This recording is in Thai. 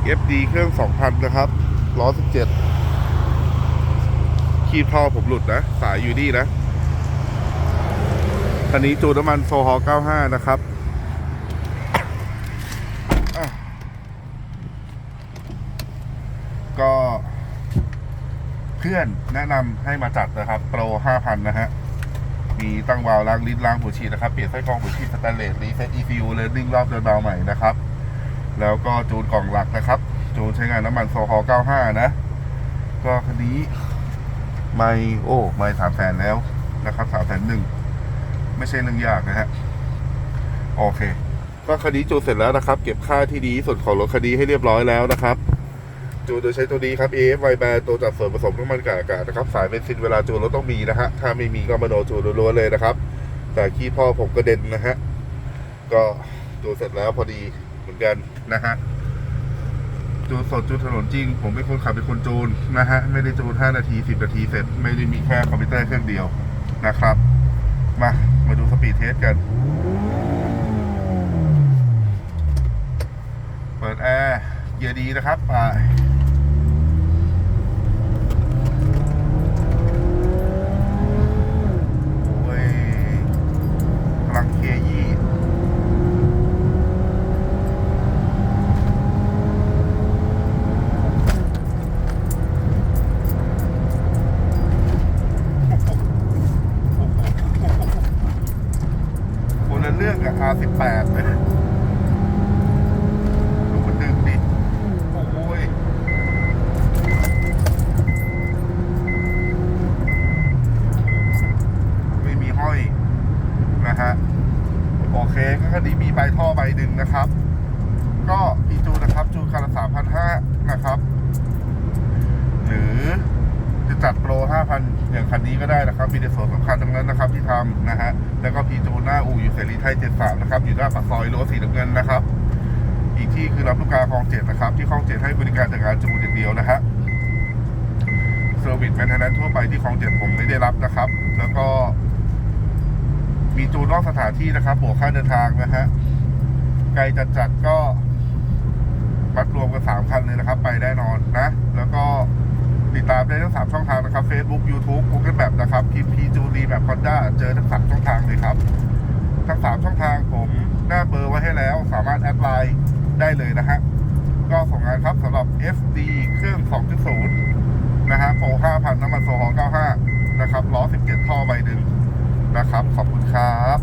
Civic FD เครื่อง 2,000 นะครับล้อ17 คีบท่อผมหลุดนะ สายอยู่นี่นะคันนี้จูน้ำมันโซฮอล์95 นะครับก็เพื่อนแนะนำให้มาจัดนะครับ โปร 5,000 นะฮะ มีตั้งวาล์วล้างลิ้นล้างหัวฉีดนะครับ เปลี่ยนไส้กรองหัวฉีดสแตนเลสรีเซ็ต ECU เลยนิ่งรอบเดินเบาใหม่นะครับ แล้วก็จูนกล่องหลักนะครับ จูนใช้งานน้ำมันโซฮอล95 นะ ก็คันนี้ไม่โอ้ไม่สามแสนแล้วนะครับสามแสนหนึ่งไม่ใช่เรื่องยากนะฮะโอเค ก็คันนี้จูนเสร็จแล้วนะครับ เก็บค่าที่ดีที่สุดของรถคันนี้ให้เรียบร้อยแล้วนะครับจูนโดยใช้ตัวนี้ครับ AF y b a n ตัวจัดส่วนผสมน้ำมันกับอากาศนะครับ สายเบนซินเวลาจูนรถต้องมีนะฮะ ถ้าไม่มีก็มาโนจูนล้วนเลยนะครับ แต่ขี้พ่อผมกระเด็นนะฮะ ก็จูนเสร็จแล้วพอดี เหมือนกันนะฮะจูนสดจูนถนนจริง ผมเป็นคนขับเป็นคนจูนนะฮะ ไม่ได้จูน 5 นาที 10 นาทีเสร็จ ไม่ได้มีแค่คอมพิวเตอร์เครื่องเดียวนะครับ มา มาดูสปีดเทสกัน เปิดแอร์เกียร์ดีนะครับไป ละเรื่องกับ R18 เลยดูมันดึงดิ โอ้ยไม่มีห้อยนะฮะ โอเคก็คันนี้มีใบท่อใบหนึ่งนะครับ ก็มีจูนนะครับ จูนคันละสามพันห้านะครับ หรือ จัดโปร 5,000 อย่างคันนี้ก็ได้นะครับ มีในส่วนสำคัญทั้งนั้นนะครับที่ทำนะฮะ แล้วก็พีจูนหน้าอู่อยู่เสรีไทย 73 นะครับ อยู่หน้าปากซอยโลสีน้ำเงินนะครับ อีกที่คือรับลูกค้าคลองเจ็ดนะครับ ที่คลองเจ็ดให้บริการจัดการจูนอย่างเดียวนะฮะเซอร์วิสแมนเทนแนนทั่วไปที่คลองเจ็ดผมไม่ได้รับนะครับ แล้วก็มีจูนนอกสถานที่นะครับบวกค่าเดินทางนะฮะ ไกลจัดๆก็มัดรวมกันสามคันเลยนะครับ ไปแน่นอนนะ แล้วก็ ได้ทั้งสามช่องทางนะครับ Facebook YouTube Google Map นะครับพิมพ์พีจูรีแบบ Honda เจอทั้งสามช่องทางเลยครับ ทั้งสามช่องทางผมหน้าเบอร์ไว้ให้แล้ว สามารถแอดไลน์ได้เลยนะฮะก็ส่งงานครับสำหรับ FD เครื่อง 2.0 นะฮะโปร5,000 น้ำมันโซฮอล95 นะครับล้อ 17 ท่อใบหนึ่งนะครับ ขอบคุณครับ